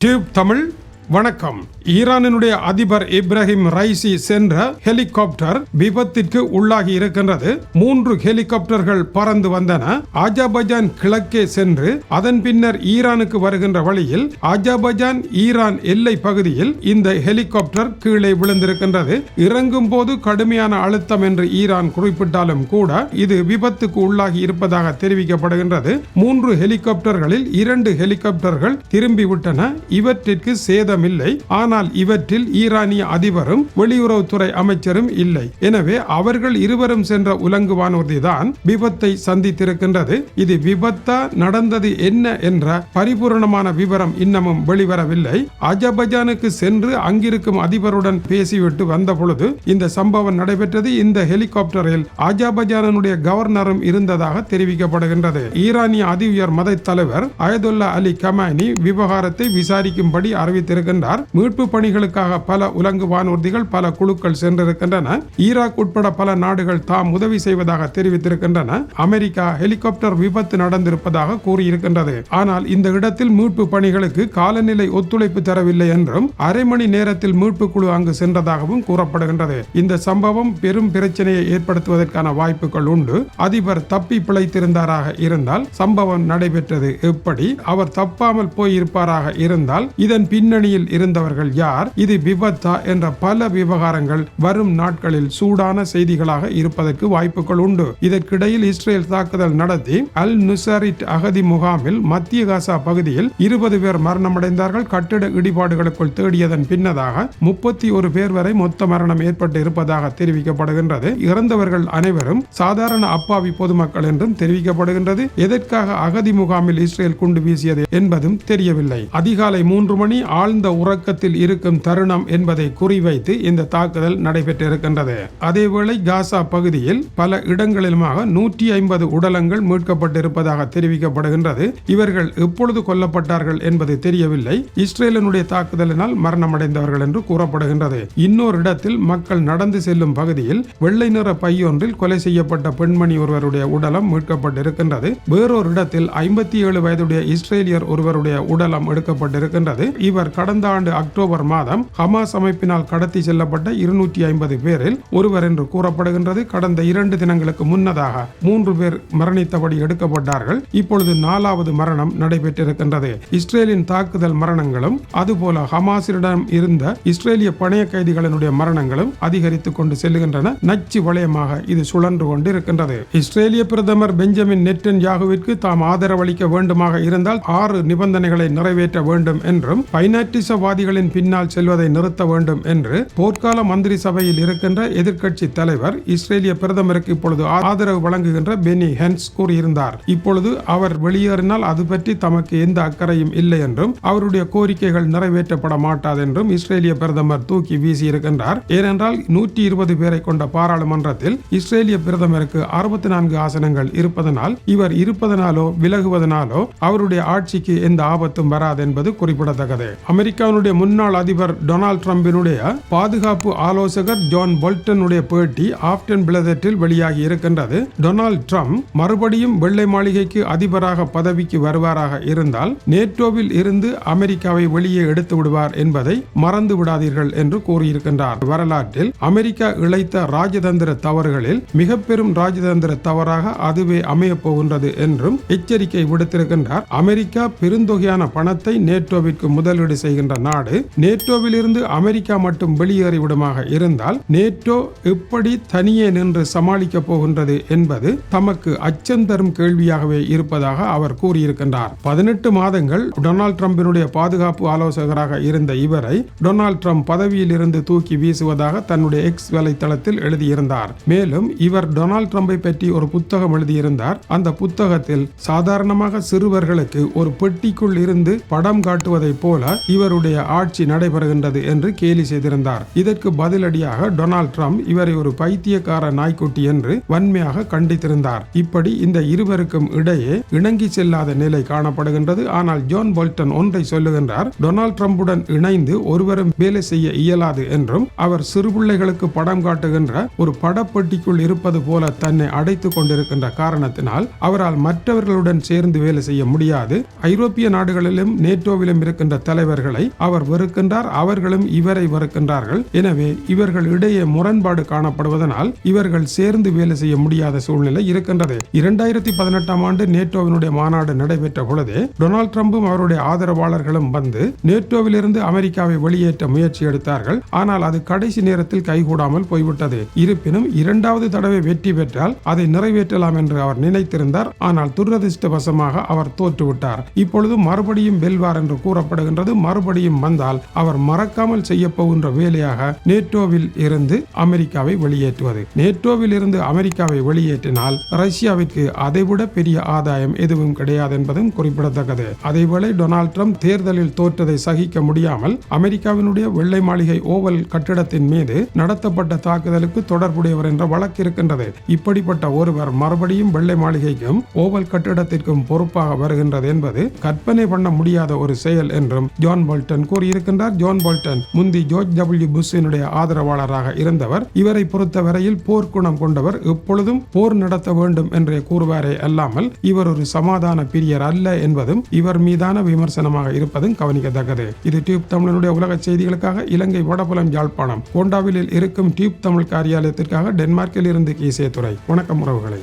Tube Tamil வணக்கம். ஈரானினுடைய அதிபர் Ebrahim Raisi சென்ற ஹெலிகாப்டர் விபத்திற்கு உள்ளாகி இருக்கின்றது. மூன்று ஹெலிகாப்டர்கள் பறந்து வந்தன. ஆஜாபஜான் கிழக்கே சென்று அதன் பின்னர் ஈரானுக்கு வருகின்ற வழியில் ஆஜாபஜான் ஈரான் எல்லை பகுதியில் இந்த ஹெலிகாப்டர் கீழே விழுந்திருக்கின்றது. இறங்கும் போது கடுமையான அழுத்தம் என்று ஈரான் குறிப்பிட்டாலும் கூட இது விபத்துக்கு உள்ளாகி இருப்பதாக தெரிவிக்கப்படுகின்றது. மூன்று ஹெலிகாப்டர்களில் இரண்டு ஹெலிகாப்டர்கள் திரும்பிவிட்டன. இவற்றிற்கு சேதமில்லை ஆனால் இவற்றில் ஈரானிய அதிபரும் வெளியுறவுத்துறை அமைச்சரும் இல்லை. எனவே அவர்கள் இருவரும் சென்ற உலங்கு வானூர்திதான் விபத்தை சந்தித்திருக்கின்றது. இது விபத்தா நடந்தது என்ன என்ற பரிபூர்ணமான விவரம் இன்னமும் வெளிவரவில்லை. அஜபஜானுக்கு சென்று அங்கிருக்கும் அதிபருடன் பேசிவிட்டு வந்த பொழுது இந்த சம்பவம் நடைபெற்றது. இந்த ஹெலிகாப்டரில் அஜர்பைஜானுடைய கவர்னரும் இருந்ததாக தெரிவிக்கப்படுகின்றது. ஈரானிய அதி உயர் மத தலைவர் அயதுல்லா அலி கமானி விவகாரத்தை விசாரிக்கும்படி அறிவித்திருக்கிறார். வருகின்றார் மீட்பு பணிகளுக்காக பல உலங்கு வானூர்திகள் பல குழுக்கள் சென்றிருக்கின்றன. ஈராக் உட்பட பல நாடுகள் தாம் உதவி செய்வதாக தெரிவித்திருக்கின்றன. அமெரிக்கா ஹெலிகாப்டர் விபத்து நடந்திருப்பதாக கூறியிருக்கின்றது. ஆனால் இந்த இடத்தில் மீட்பு பணிகளுக்கு காலநிலை ஒத்துழைப்பு தரவில்லை என்றும் அரை மணி நேரத்தில் மீட்பு குழு அங்கு சென்றதாகவும் கூறப்படுகின்றது. இந்த சம்பவம் பெரும் பிரச்சனையை ஏற்படுத்துவதற்கான வாய்ப்புகள் உண்டு. அதிபர் தப்பி பிழைத்திருந்தாராக இருந்தால் சம்பவம் நடைபெற்றது எப்படி? அவர் தப்பாமல் போயிருப்பாராக இருந்தால் இதன் பின்னணியில் இருந்தவர்கள் யார்? இது விபத்தா என்ற பல விவகாரங்கள் வரும் நாட்களில் சூடான செய்திகளாக இருப்பதற்கு வாய்ப்புகள் உண்டு. இதற்கிடையில் இஸ்ரேல் தாக்குதல் நடத்தி அல் நுசரிட் அகதி முகாமில் மத்திய காசா பகுதியில் இருபது பேர் மரணமடைந்தார்கள். கட்டிட இடிபாடுகளுக்குள் தேடியதன் பின்னதாக முப்பத்தி ஒரு பேர் வரை மொத்த மரணம் ஏற்பட்டு இருப்பதாக தெரிவிக்கப்படுகின்றது. இறந்தவர்கள் அனைவரும் சாதாரண அப்பாவி பொதுமக்கள் என்றும் தெரிவிக்கப்படுகின்றது. எதற்காக அகதி முகாமில் இஸ்ரேல் குண்டு வீசியது என்பதும் தெரியவில்லை. அதிகாலை மூன்று மணி ஆழ்ந்த உறக்கத்தில் இருக்கும் தருணம் என்பதை குறிவைத்து இந்த தாக்குதல் நடைபெற்றிருக்கின்றது. அதேவேளை காசா பகுதியில் பல இடங்களிலுமாக நூற்றி ஐம்பது உடலங்கள் மீட்கப்பட்டிருப்பதாக தெரிவிக்கப்படுகின்றது. இவர்கள் எப்பொழுது கொல்லப்பட்டார்கள் என்பது தெரியவில்லை. இஸ்ரேலினுடைய தாக்குதலினால் மரணமடைந்தவர்கள் என்று கூறப்படுகின்றது. இன்னொரு இடத்தில் மக்கள் நடந்து செல்லும் பகுதியில் வெள்ளை நிற பையொன்றில் கொலை செய்யப்பட்ட பெண்மணி ஒருவருடைய உடலம் மீட்கப்பட்டிருக்கின்றது. வேறொரு இடத்தில் ஐம்பத்தி ஏழு வயதுடைய இஸ்ரேலியர் ஒருவருடைய உடலம் எடுக்கப்பட்டிருக்கின்றது. இவர் கடந்த ஆண்டு அக்டோபர் மாதம் ஹமாஸ் அமைப்பினால் கடத்தி செல்லப்பட்ட இருநூற்றி ஐம்பது பேரில் ஒருவர் என்று கூறப்படுகின்றது. கடந்த இரண்டு தினங்களுக்கு முன்னதாக மூன்று பேர் மரணித்தபடி எடுக்கப்பட்டார்கள். இப்பொழுது நாலாவது மரணம் நடைபெற்றிருக்கின்றது. இஸ்ரேலின் தாக்குதல் மரணங்களும் அதுபோல ஹமாஸிடம் இருந்த இஸ்ரேலிய பணைய கைதிகளினுடைய மரணங்களும் அதிகரித்துக் கொண்டு செல்லுகின்றன நச்சு வளையமாக இது சுழன்று கொண்டு இருக்கின்றது இஸ்ரேலிய பிரதமர் பெஞ்சமின் நெட்டன் யாகுவிற்கு தாம் ஆதரவளிக்க வேண்டுமாக இருந்தால் ஆறு நிபந்தனைகளை நிறைவேற்ற வேண்டும் என்றும் பைனாட்டிசவாதிகளின் பின்னால் செல்வதை நிறுத்த வேண்டும் என்று போர்க்கால மந்திரி சபையில் இருக்கின்ற எதிர்க்கட்சி தலைவர் இஸ்ரேலிய பிரதமருக்கு இப்பொழுது ஆதரவு வழங்குகின்ற பெனி ஹென்ஸ் கூறியிருந்தார். இப்பொழுது அவர் வெளியேறினால் அது பற்றி தமக்கு எந்த அக்கறையும் இல்லை என்றும் அவருடைய கோரிக்கைகள் நிறைவேற்றப்பட மாட்டாது என்றும் இஸ்ரேலிய பிரதமர் தூக்கி வீசியிருக்கின்றார். ஏனென்றால் நூற்றி இருபது பேரை கொண்ட பாராளுமன்றத்தில் இஸ்ரேலிய பிரதமருக்கு அறுபத்தி நான்கு ஆசனங்கள் இருப்பதனால் இவர் இருப்பதனாலோ விலகுவதனாலோ அவருடைய ஆட்சிக்கு எந்த ஆபத்தும் வராது என்பது குறிப்பிடத்தக்கது. அமெரிக்காவினுடைய முன்னாள் அதிபர் டொனால்ட் ட்ரம்பினுடைய பாதுகாப்பு ஆலோசகர் ஜான் போல்டனுடைய பேட்டி ஆப்டன் பிளதட்டில் வெளியாகி இருக்கின்றது. டொனால்ட் ட்ரம்ப் மறுபடியும் வெள்ளை மாளிகைக்கு அதிபராக பதவிக்கு வருவாராக இருந்தால் நேட்டோவில் இருந்து அமெரிக்காவை வெளியே எடுத்து விடுவார் என்பதை மறந்து விடாதீர்கள் என்று கூறியிருக்கின்றார். வரலாற்றில் அமெரிக்கா இழைத்த ராஜதந்திர தவறுகளில் மிக பெரும் ராஜதந்திர தவறாக அதுவே அமையப் போகின்றது என்றும் எச்சரிக்கை விடுத்திருக்கின்றார். அமெரிக்கா பெருந்தொகையான பணத்தை நேட்டோவிற்கு முதலீடு செய்கின்ற நாடு நேட்டோவிலிருந்து அமெரிக்கா மட்டும் வெளியேறிவிடுமாக இருந்தால் நேட்டோ எப்படி தனியே நின்று சமாளிக்கப் போகின்றது என்பது தமக்கு அச்சம் தரும் கேள்வியாகவே இருப்பதாக அவர் கூறியிருக்கின்றார். பதினெட்டு மாதங்கள் டொனால்ட் ட்ரம்பினுடைய பாதுகாப்பு ஆலோசகராக இருந்த இவரை டொனால்ட் ட்ரம்ப் பதவியில் இருந்து தூக்கி வீசுவதாக தன்னுடைய எக்ஸ் வலைத்தளத்தில் எழுதியிருந்தார். மேலும் இவர் டொனால்ட் ட்ரம்பை பற்றி ஒரு புத்தகம் எழுதியிருந்தார். அந்த புத்தகத்தில் சாதாரணமாக சிறுவர்களுக்கு ஒரு பெட்டிக்குள் இருந்து படம் காட்டுவதைப் போல இவர் இவருடைய ஆட்சி நடைபெறுகின்றது என்று கேலி செய்திருந்தார். இதற்கு பதிலடியாக டொனால்ட் ட்ரம்ப் இவரை ஒரு பைத்தியக்கார நாய்க்குட்டி என்று வன்மையாக கண்டித்திருந்தார். இப்படி இந்த இருவருக்கும் இடையே இணங்கி செல்லாத நிலை காணப்படுகின்றது. ஆனால் ஜோன் போல்டன் ஒன்றை சொல்லுகின்றார் டொனால்ட் ட்ரம்புடன் இணைந்து ஒருவரும் வேலை செய்ய இயலாது என்றும் அவர் சிறுபிள்ளைகளுக்கு படம் காட்டுகின்ற ஒரு படப்பெட்டிக்குள் இருப்பது போல தன்னை அடைத்துக் கொண்டிருக்கின்ற காரணத்தினால் அவரால் மற்றவர்களுடன் சேர்ந்து வேலை செய்ய முடியாது. ஐரோப்பிய நாடுகளிலும் நேட்டோவிலும் இருக்கின்ற தலைவர்கள் அவர் வெறுக்கின்றார் அவர்களும் இவரை வெறுக்கின்றார்கள். எனவே இவர்கள் இடையே முரண்பாடு காணப்படுவதனால் இவர்கள் சேர்ந்து வேலை செய்ய முடியாத சூழ்நிலை இருக்கின்றது. இரண்டாயிரத்தி பதினெட்டாம் ஆண்டு நேட்டோவினுடைய மாநாடு நடைபெற்ற பொழுது டொனால்ட் ட்ரம்பும் அவருடைய ஆதரவாளர்களும் வந்து நேட்டோவிலிருந்து அமெரிக்காவை வெளியேற்ற முயற்சி எடுத்தார்கள். ஆனால் அது கடைசி நேரத்தில் கைகூடாமல் போய்விட்டது. இருப்பினும் இரண்டாவது தடவை வெற்றி பெற்றால் அதை நிறைவேற்றலாம் என்று அவர் நினைத்திருந்தார். ஆனால் துரதிருஷ்டவசமாக அவர் தோற்றுவிட்டார். இப்பொழுது மறுபடியும் வெல்வார் என்று கூறப்படுகின்றது. மறுபடியும் மறுபடியும் வந்தால் அவர் மறக்காமல் செய்ய போகின்ற வேலையாக நேட்டோவில் இருந்து அமெரிக்காவை வெளியேற்றுவது. நேட்டோவில் இருந்து அமெரிக்காவை வெளியேற்றினால் ரஷ்யாவிற்கு அதைவிட பெரிய ஆதாயம் எதுவும் கிடையாது என்பதும் குறிப்பிடத்தக்கது. அதேவேளை டொனால்ட் ட்ரம்ப் தேர்தலில் தோற்றதை சகிக்க முடியாமல் அமெரிக்காவினுடைய வெள்ளை மாளிகை ஓவல் கட்டிடத்தின் மீது நடத்தப்பட்ட தாக்குதலுக்கு தொடர்புடையவர் என்ற வழக்கு இருக்கின்றது. இப்படிப்பட்ட ஒருவர் மறுபடியும் வெள்ளை மாளிகைக்கும் ஓவல் கட்டிடத்திற்கும் பொறுப்பாக வருகின்றது என்பது கற்பனை பண்ண முடியாத ஒரு செயல் என்றும் ஜான் போல்டன் கூறியிருக்கின்றார். ஜான் போல்டன் முந்தி ஜோர்ஜ் டபிள்யூ புஷ்ஷினுடைய ஆதரவாளராக இருந்தவர் இவரை பொறுத்தவரையில் போர்க்குணம் கொண்டவர் எப்பொழுதும் போர் நடத்த வேண்டும் என்றே கூறுவாரே அல்லாமல் இவர் ஒரு சமாதான பிரியர் அல்ல என்பதும் இவர் மீதான விமர்சனமாக இருப்பதும் கவனிக்கத்தக்கது. இது டியூப் தமிழனுடைய உலக செய்திகளுக்காக இலங்கை வடபுலம் யாழ்ப்பாணம் கோண்டாவிலில் இருக்கும் டியூப் தமிழ் காரியாலயத்திற்காக டென்மார்க்கில் இருந்து கீசே துறை வணக்கம் உறவுகளை.